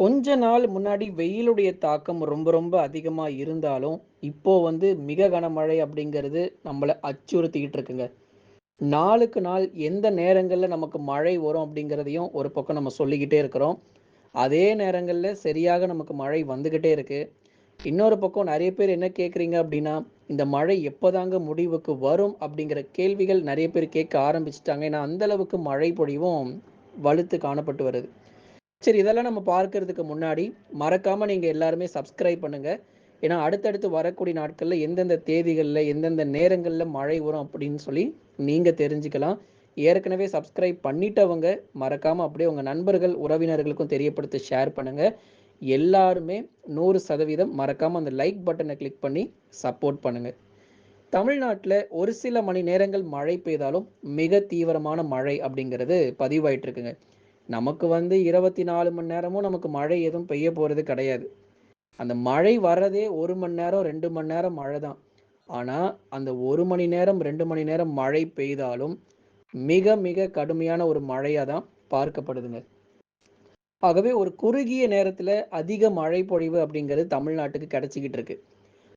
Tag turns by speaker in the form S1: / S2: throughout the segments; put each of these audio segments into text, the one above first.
S1: கொஞ்ச நாள் முன்னாடி வெயிலுடைய தாக்கம் ரொம்ப ரொம்ப அதிகமாக இருந்தாலும், இப்போ வந்து மிக கனமழை அப்படிங்கிறது நம்மளை அச்சுறுத்திக்கிட்டு இருக்குங்க. நாளுக்கு நாள் எந்த நேரங்களில் நமக்கு மழை வரும் அப்படிங்கிறதையும் ஒரு பக்கம் நம்ம சொல்லிக்கிட்டே இருக்கிறோம். அதே நேரங்களில் சரியாக நமக்கு மழை வந்துக்கிட்டே இருக்கு. இன்னொரு பக்கம் நிறைய பேர் என்ன கேட்குறீங்க அப்படின்னா, இந்த மழை எப்போதாங்க முடிவுக்கு வரும் அப்படிங்கிற கேள்விகள் நிறைய பேர் கேட்க ஆரம்பிச்சிட்டாங்க ஏன்னா, அந்த அளவுக்கு மழை பொழிவும் வலுத்து காணப்பட்டு வருது. சரி இதெல்லாம் நம்ம பார்க்கறதுக்கு முன்னாடி, மறக்காம நீங்க எல்லாருமே சப்ஸ்கிரைப் பண்ணுங்க. ஏன்னா, அடுத்தடுத்து வரக்கூடிய நாட்கள்ல எந்தெந்த தேதிகளில் எந்தெந்த நேரங்களில் மழை வரும் அப்படின்னு சொல்லி நீங்க தெரிஞ்சுக்கலாம். ஏற்கனவே சப்ஸ்கிரைப் பண்ணிட்டவங்க, மறக்காம அப்படியே உங்க நண்பர்கள், உறவினர்களுக்கும் தெரியப்படுத்தி ஷேர் பண்ணுங்க. எல்லாருமே 100% மறக்காம அந்த லைக் பட்டனை கிளிக் பண்ணி சப்போர்ட் பண்ணுங்க. தமிழ்நாட்டில் ஒரு சில மணி நேரங்கள் மழை பெய்தாலும், மிக தீவிரமான மழை அப்படிங்கிறது பதிவாயிட்டு இருக்குங்க. நமக்கு வந்து 24 மணி நேரமும் நமக்கு மழை எதுவும் பெய்ய போகிறது கிடையாது. அந்த மழை வர்றதே ஒரு மணி நேரம், ரெண்டு மணி நேரம் மழை தான். ஆனால் அந்த ஒரு மணி நேரம், ரெண்டு மணி நேரம் மழை பெய்தாலும், மிக மிக கடுமையான ஒரு மழையாக தான் பார்க்கப்படுதுங்க. ஆகவே ஒரு குறுகிய நேரத்தில் அதிக மழை பொழிவு அப்படிங்கிறது தமிழ்நாட்டுக்கு கிடச்சிக்கிட்டு இருக்கு.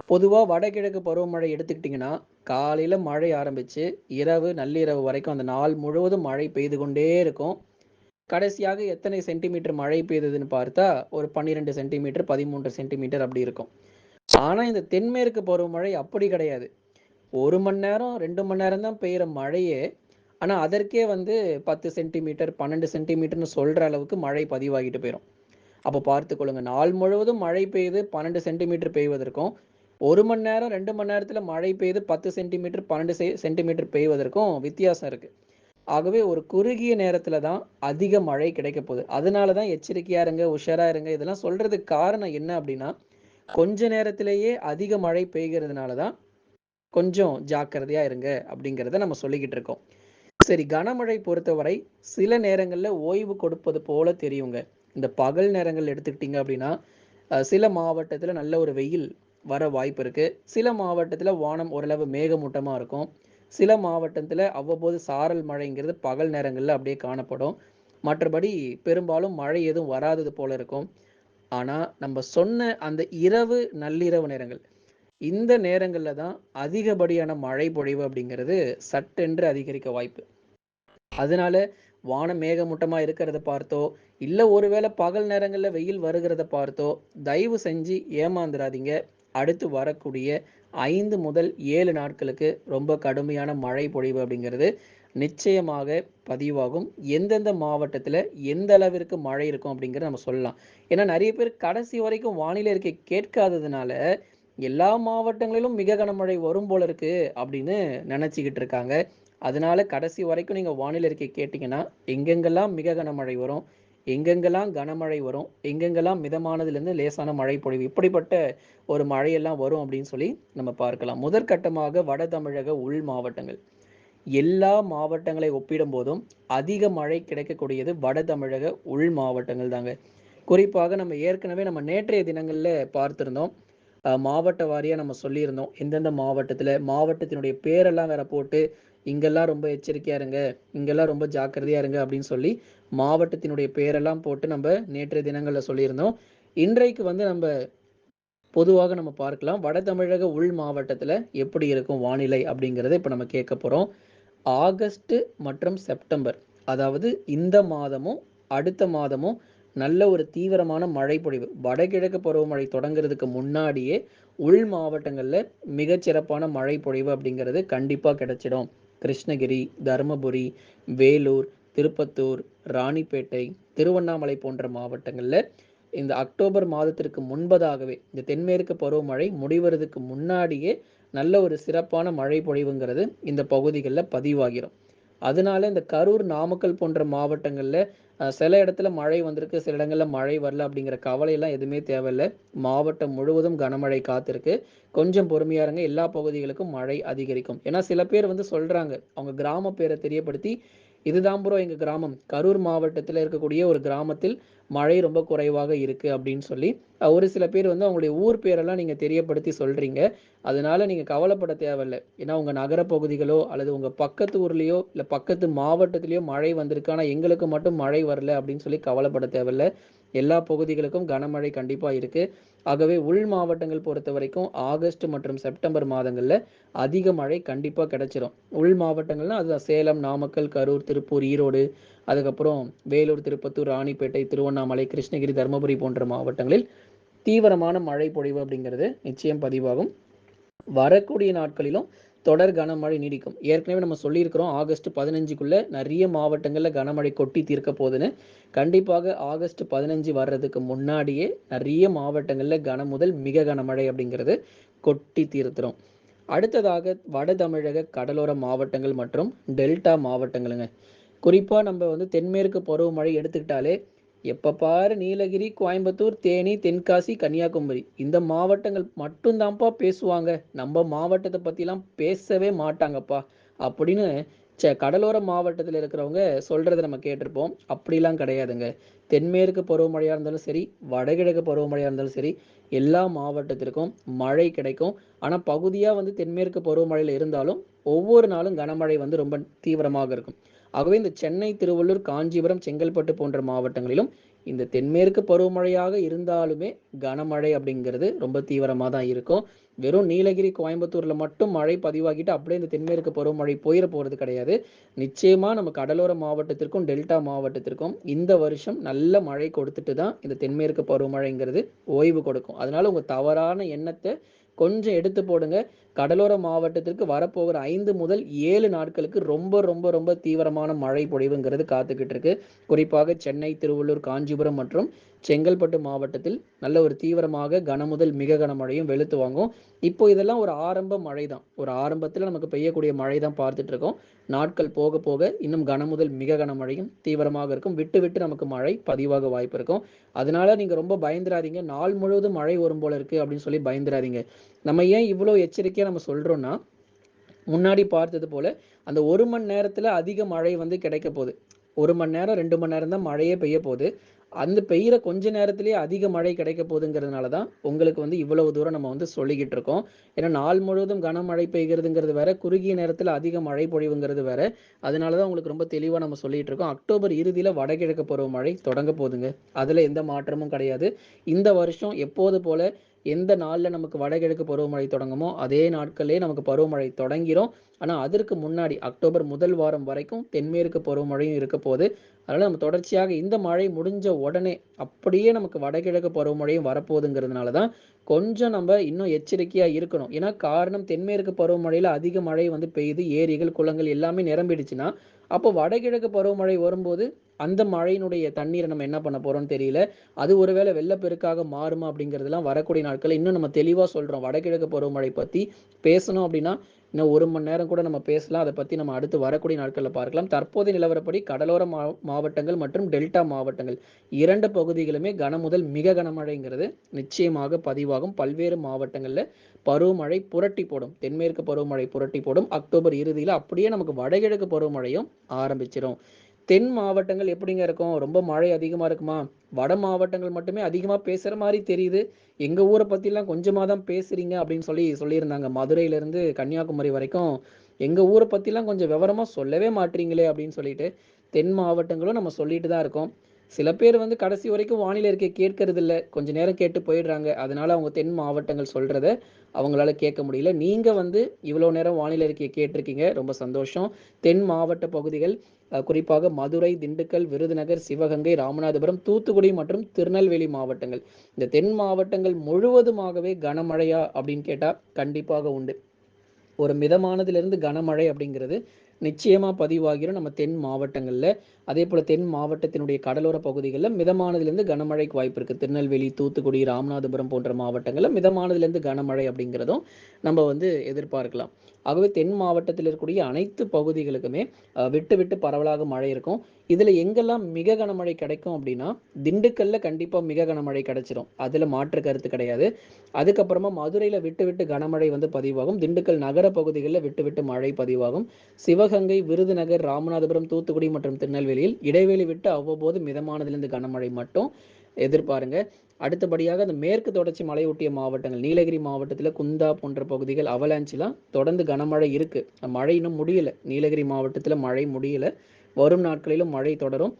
S1: பொதுவாக வடகிழக்கு பருவமழை எடுத்துக்கிட்டிங்கன்னா, காலையில் மழை ஆரம்பித்து இரவு நள்ளிரவு வரைக்கும் அந்த நாள் முழுவதும் மழை பெய்து கொண்டே இருக்கும். கடைசியாக எத்தனை சென்டிமீட்டர் மழை பெய்ததுன்னு பார்த்தா, ஒரு 12 சென்டிமீட்டர், 13 சென்டிமீட்டர் அப்படி இருக்கும். ஆனால் இந்த தென்மேற்கு பருவமழை அப்படி கிடையாது. ஒரு மணி நேரம், ரெண்டு மணி நேரம் தான் பெய்கிற மழையே, ஆனால் அதற்கே வந்து 10 சென்டிமீட்டர், பன்னெண்டு சென்டிமீட்டர்னு சொல்கிற அளவுக்கு மழை பதிவாகிட்டு போயிடும் அப்போ பார்த்துக்கொள்ளுங்க. நாள் முழுவதும் மழை பெய்யுது பன்னெண்டு சென்டிமீட்டர் பெய்வதற்கும், ஒரு மணி நேரம், ரெண்டு மணி நேரத்தில் மழை பெய்து 10 சென்டிமீட்டர், 12 செ சென்டிமீட்டர் பெய்வதற்கும் வித்தியாசம் இருக்கு. ஆகவே ஒரு குறுகிய நேரத்தில் தான் அதிக மழை கிடைக்கப் போகுது. அதனால தான் எச்சரிக்கையாக இருங்க, உஷாராக இருங்க இதெல்லாம் சொல்றதுக்கு காரணம் என்ன அப்படின்னா, கொஞ்ச நேரத்திலேயே அதிக மழை பெய்கிறதுனால தான், கொஞ்சம் ஜாக்கிரதையாக இருங்க அப்படிங்கிறத நம்ம சொல்லிக்கிட்டு இருக்கோம். சரி கனமழை பொறுத்தவரை சில நேரங்களில் ஓய்வு கொடுப்பது போல தெரியுங்க. இந்த பகல் நேரங்கள் எடுத்துக்கிட்டிங்க அப்படின்னா, சில மாவட்டத்தில் நல்ல ஒரு வெயில் வர வாய்ப்பு இருக்கு. சில மாவட்டத்தில் வானம் ஓரளவு மேகமூட்டமாக இருக்கும். சில மாவட்டத்தில் அவ்வப்போது சாரல் மழைங்கிறது பகல் நேரங்களில் அப்படியே காணப்படும். மற்றபடி பெரும்பாலும் மழை எதுவும் வராதது போல இருக்கும். ஆனால் நம்ம சொன்ன அந்த இரவு, நள்ளிரவு நேரங்கள், இந்த நேரங்களில் தான் அதிகப்படியான மழை பொழிவு அப்படிங்கிறது சட்டென்று அதிகரிக்க வாய்ப்பு. அதனால வானம் மேகமூட்டமாக இருக்கிறத பார்த்தோ, இல்லை ஒருவேளை பகல் நேரங்களில் வெயில் வருகிறத பார்த்தோ, தயவு செஞ்சு ஏமாந்துடாதீங்க அடுத்து வரக்கூடிய ஐந்து முதல் ஏழு நாட்களுக்கு ரொம்ப கடுமையான மழை பொழிவு அப்படிங்கிறது நிச்சயமாக பதிவாகும். எந்தெந்த மாவட்டத்தில் எந்த அளவிற்கு மழை இருக்கும் அப்படிங்கிறத நம்ம சொல்லலாம். ஏன்னா நிறைய பேர் கடைசி வரைக்கும் வானிலை அறிக்கை கேட்காததுனால, எல்லா மாவட்டங்களிலும் மிக கனமழை வரும் போல இருக்கு அப்படின்னு நினச்சிக்கிட்டு இருக்காங்க. அதனால கடைசி வரைக்கும் நீங்கள் வானிலை அறிக்கை கேட்டிங்கன்னா எங்கெங்கெல்லாம் மிக கனமழை வரும், எங்கெங்கெல்லாம் கனமழை வரும், எங்கெங்கெல்லாம் மிதமானதுலேருந்து லேசான மழை பொழிவு இப்படிப்பட்ட ஒரு மழையெல்லாம் வரும் அப்படின்னு சொல்லி நம்ம பார்க்கலாம். முதற்கட்டமாக வட தமிழக உள் மாவட்டங்கள். எல்லா மாவட்டங்களை ஒப்பிடும்போதும் அதிக மழை கிடைக்கக்கூடியது வட தமிழக உள் மாவட்டங்கள் தாங்க. குறிப்பாக நம்ம ஏற்கனவே நம்ம நேற்றைய தினங்களில் பார்த்துருந்தோம் மாவட்ட வாரியாக நம்ம சொல்லியிருந்தோம். எந்தெந்த மாவட்டத்தில் மாவட்டத்தினுடைய பேரெல்லாம் வேற போட்டு, இங்கெல்லாம் ரொம்ப எச்சரிக்கையா இருங்க, இங்கெல்லாம் ரொம்ப ஜாக்கிரதையா இருங்க அப்படின்னு சொல்லி, மாவட்டத்தினுடைய பேரெல்லாம் போட்டு நம்ம நேற்றைய தினங்கள்ல சொல்லியிருந்தோம். இன்றைக்கு வந்து நம்ம பொதுவாக நம்ம பார்க்கலாம். வட தமிழக உள் மாவட்டத்தில் எப்படி இருக்கும் வானிலை அப்படிங்கிறத இப்போ நம்ம கேட்க போகிறோம் ஆகஸ்ட் மற்றும் செப்டம்பர் அதாவது இந்த மாதமும், அடுத்த மாதமும் நல்ல ஒரு தீவிரமான மழை பொழிவு. வடகிழக்கு பருவமழை தொடங்குறதுக்கு முன்னாடியே உள் மாவட்டங்களில் மிகச்சிறப்பான மழை பொழிவு அப்படிங்கிறது கண்டிப்பாக கிடைச்சிடும். கிருஷ்ணகிரி, தர்மபுரி, வேலூர், திருப்பத்தூர், ராணிப்பேட்டை, திருவண்ணாமலை போன்ற மாவட்டங்களில் இந்த அக்டோபர் மாதத்திற்கு முன்பதாகவே, இந்த தென்மேற்கு பருவமழை முடிவதுக்கு முன்னாடியே நல்ல ஒரு சிறப்பான மழை பொழிவுங்கிறது இந்த பகுதிகளில் பதிவாகிரும். அதனால இந்த கரூர், நாமக்கல் போன்ற மாவட்டங்களில் சில இடத்துல மழை வந்திருக்கு, சில இடங்களில் மழை வரல அப்படிங்கிற கவலையெல்லாம் எதுவுமே தேவையில்லை மாவட்டம் முழுவதும் கனமழை காத்திருக்கு. கொஞ்சம் பொறுமையாக இருங்க. எல்லா பகுதிகளுக்கும் மழை அதிகரிக்கும். ஏன்னா சில பேர் வந்து சொல்கிறாங்க அவங்க கிராம பேரை தெரியப்படுத்தி, இதுதான் ப்ரோ எங்கள் கிராமம். கரூர் மாவட்டத்தில் இருக்கக்கூடிய ஒரு கிராமத்தில் மழை ரொம்ப குறைவாக இருக்கு அப்படின்னு சொல்லி, ஒரு சில பேர் வந்து அவங்களுடைய ஊர் பேரெல்லாம் நீங்க தெரியப்படுத்தி சொல்றீங்க. அதனால நீங்க கவலைப்பட தேவையில்லை ஏன்னா உங்க நகர பகுதிகளோ, அல்லது உங்க பக்கத்து ஊர்லயோ, இல்ல பக்கத்து மாவட்டத்திலயோ மழை வந்திருக்கு. ஆனா எங்களுக்கு மட்டும் மழை வரல அப்படின்னு சொல்லி கவலைப்பட தேவையில்ல. எல்லா பகுதிகளுக்கும் கனமழை கண்டிப்பாக இருக்குது ஆகவே உள் மாவட்டங்கள் பொறுத்த வரைக்கும் ஆகஸ்ட் மற்றும் செப்டம்பர் மாதங்களில் அதிக மழை கண்டிப்பாக கிடைச்சிரும் உள் மாவட்டங்கள்னா அது சேலம் நாமக்கல் கரூர் திருப்பூர் ஈரோடு அதுக்கப்புறம் வேலூர் திருப்பத்தூர் ராணிப்பேட்டை திருவண்ணாமலை கிருஷ்ணகிரி தருமபுரி போன்ற மாவட்டங்களில் தீவிரமான மழை பொழிவு அப்படிங்கிறது நிச்சயம் பதிவாகும். வரக்கூடிய நாட்களிலும் தொடர் கனமழை நீடிக்கும். ஏற்கனவே நம்ம சொல்லியிருக்கிறோம் ஆகஸ்ட் பதினஞ்சுக்குள்ளே நிறைய மாவட்டங்களில் கனமழை கொட்டி தீர்க்க போகுதுன்னு. கண்டிப்பாக ஆகஸ்ட் பதினஞ்சு வர்றதுக்கு முன்னாடியே நிறைய மாவட்டங்களில் கன முதல் மிக கனமழை அப்படிங்கிறது கொட்டி தீர்த்துரும். அடுத்ததாக வட தமிழக கடலோர மாவட்டங்கள் மற்றும் டெல்டா மாவட்டங்களுங்க. குறிப்பாக நம்ம வந்து தென்மேற்கு பருவமழை எடுத்துக்கிட்டாலே எப்போ பாரு நீலகிரி கோயம்புத்தூர் தேனி தென்காசி கன்னியாகுமரி இந்த மாவட்டங்கள் மட்டும்தான்ப்பா பேசுவாங்க. நம்ம மாவட்டத்தை பற்றிலாம் பேசவே மாட்டாங்கப்பா. அப்படின்னு ச கடலோர மாவட்டத்தில் இருக்கிறவங்க சொல்கிறத நம்ம கேட்டிருப்போம். அப்படிலாம் கிடையாதுங்க. தென்மேற்கு பருவமழையாக இருந்தாலும் சரி வடகிழக்கு பருவமழையாக இருந்தாலும் சரி எல்லா மாவட்டத்திற்கும் மழை கிடைக்கும். ஆனால் பகுதியாக வந்து தென்மேற்கு பருவமழையில் இருந்தாலும் ஒவ்வொரு நாளும் கனமழை வந்து ரொம்ப தீவிரமாக இருக்கும். ஆகவே இந்த சென்னை திருவள்ளூர் காஞ்சிபுரம் செங்கல்பட்டு போன்ற மாவட்டங்களிலும் இந்த தென்மேற்கு பருவமழையாக இருந்தாலுமே கனமழை அப்படிங்கிறது ரொம்ப தீவிரமாக தான் இருக்கும். வெறும் நீலகிரி கோயம்புத்தூரில் மட்டும் மழை பதிவாகிட்டு அப்படியே இந்த தென்மேற்கு பருவமழை போயிட போகிறது கிடையாது. நிச்சயமாக நம்ம கடலோர மாவட்டத்திற்கும் டெல்டா மாவட்டத்திற்கும் இந்த வருஷம் நல்ல மழை கொடுத்துட்டு தான் இந்த தென்மேற்கு பருவமழைங்கிறது ஓய்வு கொடுக்கும். அதனால உங்கள் தவறான எண்ணத்தை கொஞ்சம் எடுத்து போடுங்க. கடலோர மாவட்டத்திற்கு வரப்போகிற ஐந்து முதல் ஏழு நாட்களுக்கு ரொம்ப ரொம்ப ரொம்ப தீவிரமான மழை பொழிவுங்கிறது காத்துக்கிட்டு இருக்கு. குறிப்பாக சென்னை திருவள்ளூர் காஞ்சிபுரம் மற்றும் செங்கல்பட்டு மாவட்டத்தில் நல்ல ஒரு தீவிரமாக கனமுதல் மிக கனமழையும் வெளுத்து வாங்கும். இப்போ இதெல்லாம் ஒரு ஆரம்ப மழை தான் ஒரு ஆரம்பத்தில் நமக்கு பெய்யக்கூடிய மழை தான் பார்த்துட்டு இருக்கோம். நாட்கள் போக போக இன்னும் கனமுதல் மிக கனமழையும் தீவிரமாக இருக்கும். விட்டு விட்டு நமக்கு மழை பதிவாக வாய்ப்பு இருக்கும். அதனால நீங்க ரொம்ப பயந்துராதீங்க. நாள் முழுவதும் மழை வரும் போல இருக்கு அப்படின்னு சொல்லி பயந்துராதீங்க. நம்ம ஏன் இவ்வளோ எச்சரிக்கையாக நம்ம சொல்கிறோன்னா முன்னாடி பார்த்தது போல் அந்த ஒரு மணி நேரத்தில் அதிக மழை வந்து கிடைக்க போகுது. ஒரு மணி நேரம் ரெண்டு மணி நேரம் தான் மழையே பெய்ய போகுது. அந்த பெய்கிற கொஞ்ச நேரத்திலேயே அதிக மழை கிடைக்க போகுதுங்கிறதுனால தான் உங்களுக்கு வந்து இவ்வளவு தூரம் நம்ம வந்து சொல்லிக்கிட்டு இருக்கோம். ஏன்னா நாள் முழுவதும் கனமழை பெய்கிறதுங்கிறது வேற குறுகிய நேரத்தில் அதிக மழை பொழிவுங்கிறது வேற. அதனால தான் உங்களுக்கு ரொம்ப தெளிவாக நம்ம சொல்லிட்டு இருக்கோம். அக்டோபர் இறுதியில் வடகிழக்கு பருவமழை தொடங்க போகுதுங்க. அதில் எந்த மாற்றமும் கிடையாது. இந்த வருஷம் எப்போது போல எந்த நாளில் நமக்கு வடகிழக்கு பருவமழை தொடங்குமோ அதே நாட்களே நமக்கு பருவமழை தொடங்கிடும் ஆனால் அதற்கு முன்னாடி அக்டோபர் முதல் வாரம் வரைக்கும் தென்மேற்கு பருவமழையும் இருக்க போகுது. அதனால் நம்ம தொடர்ச்சியாக இந்த மழை முடிஞ்ச உடனே அப்படியே நமக்கு வடகிழக்கு பருவமழையும் வரப்போகுதுங்கிறதுனால தான் கொஞ்சம் நம்ம இன்னும் எச்சரிக்கையாக இருக்கணும். ஏன்னா காரணம் தென்மேற்கு பருவமழையில் அதிக மழை வந்து பெய்யுது ஏரிகள் குளங்கள் எல்லாமே நிரம்பிடுச்சுன்னா அப்போ வடகிழக்கு பருவமழை வரும்போது அந்த மழையினுடைய தண்ணீரை நம்ம என்ன பண்ண போறோம்னு தெரியல. அது ஒருவேளை வெள்ளப்பெருக்காக மாறுமா அப்படிங்கிறதுலாம் வரக்கூடிய நாட்கள் இன்னும் நம்ம தெளிவாக சொல்றோம். வடகிழக்கு பருவமழை பத்தி பேசணும் அப்படின்னா இன்னும் ஒரு மணி நேரம் கூட நம்ம பேசலாம். அதை பற்றி நம்ம அடுத்து வரக்கூடிய நாட்களில் பார்க்கலாம். தற்போதைய நிலவரப்படி கடலோர மா மாவட்டங்கள் மற்றும் டெல்டா மாவட்டங்கள் இரண்டு பகுதிகளுமே கன முதல் மிக கனமழைங்கிறது நிச்சயமாக பதிவாகும். பல்வேறு மாவட்டங்களில் பருவமழை புரட்டி போடும். தென்மேற்கு பருவமழை புரட்டி போடும். அக்டோபர் இறுதியில் அப்படியே நமக்கு வடகிழக்கு பருவமழையும் ஆரம்பிச்சிடும் தென் மாவட்டங்கள் எப்படிங்க இருக்கும்? ரொம்ப மழை அதிகமாக இருக்குமா? வட மாவட்டங்கள் மட்டுமே அதிகமாக பேசுகிற மாதிரி தெரியுது. எங்கள் ஊரை பற்றிலாம் கொஞ்சமாக தான் பேசுகிறீங்க அப்படின்னு சொல்லி சொல்லியிருந்தாங்க. மதுரையிலேருந்து கன்னியாகுமரி வரைக்கும் எங்கள் ஊரை பற்றிலாம் கொஞ்சம் விவரமாக சொல்லவே மாட்டீங்களே அப்படின்னு சொல்லிட்டு தென் மாவட்டங்களும் நம்ம சொல்லிட்டு தான் இருக்கோம். சில பேர் வந்து கடைசி வரைக்கும் வானிலை இருக்கை கேட்கறது இல்லை கொஞ்ச நேரம் கேட்டு போயிடுறாங்க. அதனால அவங்க தென் மாவட்டங்கள் சொல்றத அவங்களால கேட்க முடியல. நீங்க வந்து இவ்வளோ நேரம் வானிலை அறிக்கையை கேட்டிருக்கீங்க. ரொம்ப சந்தோஷம். தென் மாவட்ட பகுதிகள் குறிப்பாக மதுரை திண்டுக்கல் விருதுநகர் சிவகங்கை ராமநாதபுரம் தூத்துக்குடி மற்றும் திருநெல்வேலி மாவட்டங்கள். இந்த தென் மாவட்டங்கள் முழுவதுமாகவே கனமழையா அப்படின்னு கேட்டா கண்டிப்பாக உண்டு. ஒரு மிதமானதுலேருந்து கனமழை அப்படிங்கிறது நிச்சயமா பதிவாகிடும் நம்ம தென் மாவட்டங்கள்ல. அதே போல தென் மாவட்டத்தினுடைய கடலோர பகுதிகளில் மிதமானதுலேருந்து கனமழைக்கு வாய்ப்பு இருக்கு. திருநெல்வேலி தூத்துக்குடி ராமநாதபுரம் போன்ற மாவட்டங்களில் மிதமானதுலேருந்து கனமழை அப்படிங்கிறதும் நம்ம வந்து எதிர்பார்க்கலாம். ஆகவே தென் மாவட்டத்தில் இருக்கக்கூடிய அனைத்து பகுதிகளுக்குமே விட்டு விட்டு பரவலாக மழை இருக்கும். இதில் எங்கெல்லாம் மிக கனமழை கிடைக்கும் அப்படின்னா திண்டுக்கல்ல கண்டிப்பாக மிக கனமழை கிடைச்சிரும். அதில் மாற்று கருத்து கிடையாது. அதுக்கப்புறமா மதுரையில் விட்டு விட்டு கனமழை வந்து பதிவாகும். திண்டுக்கல் நகர பகுதிகளில் விட்டு விட்டு மழை பதிவாகும். சிவகங்கை விருதுநகர் ராமநாதபுரம் தூத்துக்குடி மற்றும் திருநெல்வேலியில் இடைவெளி விட்டு அவ்வப்போது மிதமானதிலிருந்து கனமழை மட்டும். எதிர்பாருங்க. அடுத்தபடியாக அந்த மேற்கு தொடர்ச்சி மலையொட்டிய மாவட்டங்கள் நீலகிரி மாவட்டத்தில் குந்தா போன்ற பகுதிகள் அவலாஞ்சிலாம் தொடர்ந்து கனமழை இருக்குது மழை இன்னும் முடியல. நீலகிரி மாவட்டத்தில் மழை முடியலை. வரும் நாட்களிலும் மழை தொடரும்.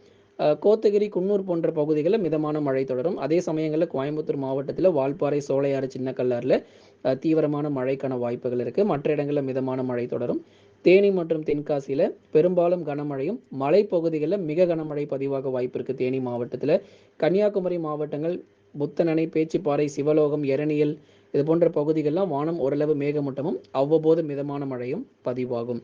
S1: கோத்தகிரி குன்னூர் போன்ற பகுதிகளில் மிதமான மழை தொடரும். அதே சமயங்களில் கோயம்புத்தூர் மாவட்டத்தில் வால்பாறை சோலையாறு சின்ன கல்லாரில் தீவிரமான மழைக்கான வாய்ப்புகள் இருக்குது மற்ற இடங்களில் மிதமான மழை தொடரும். தேனி மற்றும் தென்காசியில் பெரும்பாலும் கனமழையும் மலைப்பகுதிகளில் மிக கனமழை பதிவாக வாய்ப்பு இருக்குது தேனி மாவட்டத்தில் கன்னியாகுமரி மாவட்டங்கள் புத்தனணை பேச்சிப்பாறை சிவலோகம் எரணியல் இது போன்ற பகுதிகளெலாம் வானம் ஓரளவு மேகமூட்டமும் அவ்வப்போது மிதமான மழையும் பதிவாகும்.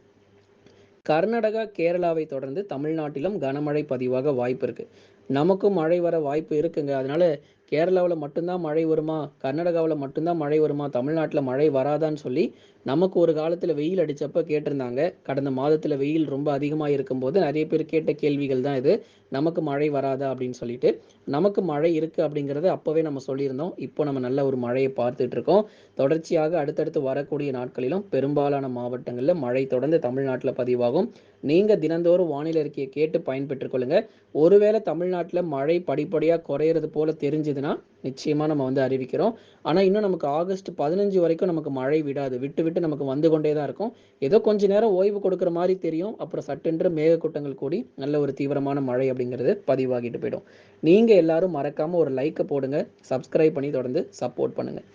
S1: கர்நாடகா கேரளாவை தொடர்ந்து தமிழ்நாட்டிலும் கனமழை பதிவாக வாய்ப்பு இருக்குது நமக்கும் மழை வர வாய்ப்பு இருக்குங்க. அதனால கேரளாவில் மட்டும்தான் மழை வருமா? கர்நாடகாவில் மட்டும்தான் மழை வருமா? தமிழ்நாட்டில் மழை வராதான்னு சொல்லி நமக்கு ஒரு காலத்தில் வெயில் அடித்தப்போ கேட்டிருந்தாங்க. கடந்த மாதத்தில் வெயில் ரொம்ப அதிகமாக இருக்கும்போது நிறைய பேர் கேட்ட கேள்விகள் தான் இது. நமக்கு மழை வராதா அப்படின்னு சொல்லிட்டு. நமக்கு மழை இருக்குது அப்படிங்கிறத அப்போவே நம்ம சொல்லியிருந்தோம். இப்போ நம்ம நல்ல ஒரு மழையை பார்த்துட்டு இருக்கோம். தொடர்ச்சியாக அடுத்தடுத்து வரக்கூடிய நாட்களிலும் பெரும்பாலான மாவட்டங்களில் மழை தொடர்ந்து தமிழ்நாட்டில் பதிவாகும். நீங்கள் தினந்தோறும் வானிலை அறிக்கையை கேட்டு பயன்பெற்றுக் கொள்ளுங்க. ஒருவேளை தமிழ்நாட்டில் மழை படிப்படியாக குறையிறது போல தெரிஞ்சுதுன்னா நிச்சயமாக நம்ம வந்து அறிவிக்கிறோம். ஆனால் இன்னும் நமக்கு ஆகஸ்ட் பதினஞ்சு வரைக்கும் நமக்கு மழை விடாது. விட்டு விட்டு நமக்கு வந்து கொண்டே தான் இருக்கும். ஏதோ கொஞ்ச நேரம் ஓய்வு கொடுக்குற மாதிரி தெரியும். அப்புறம் சட்டென்று மேகக்கூட்டங்கள் கூடி நல்ல ஒரு தீவிரமான மழை அப்படிங்கிறது பதிவாகிட்டு போயிடும். நீங்கள் எல்லாரும் மறக்காமல் ஒரு லைக்கை போடுங்க. சப்ஸ்கிரைப் பண்ணி தொடர்ந்து சப்போர்ட் பண்ணுங்கள்